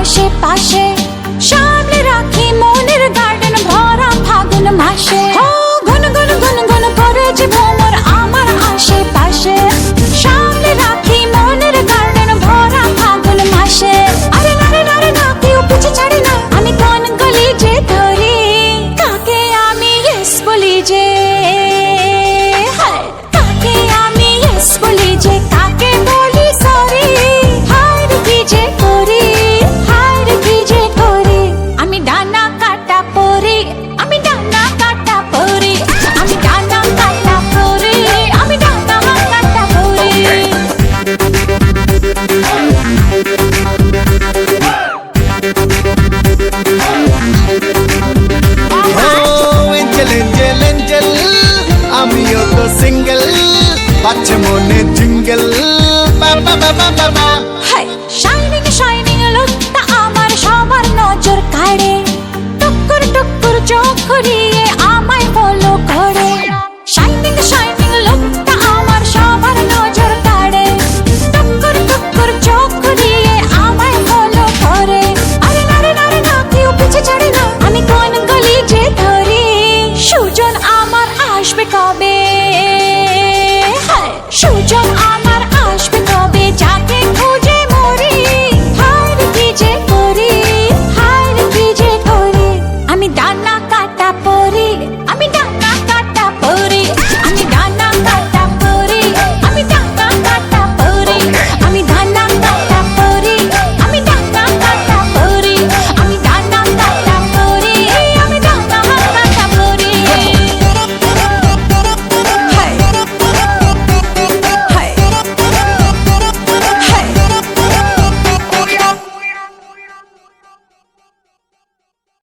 আশেপাশে। সামনে রাখি মনের গার্ডেন ভরা ফাগুন মাসে। ও ঘন ঘন ঘন ঘন করে যে ভ্রমর আমার আশেপাশে। সামনে রাখি মনের গার্ডেন ভরা ফাগুন মাসে। আরে নারে নারে না কেউ পিছে ছাড়ে না। আমি কোন গলি যে ধরি, কাকে আমি ইয়েস বলি যে? சிங்கிள் பச்சை மொன்னு ஜிங்கிள் பா பா பா பா பா.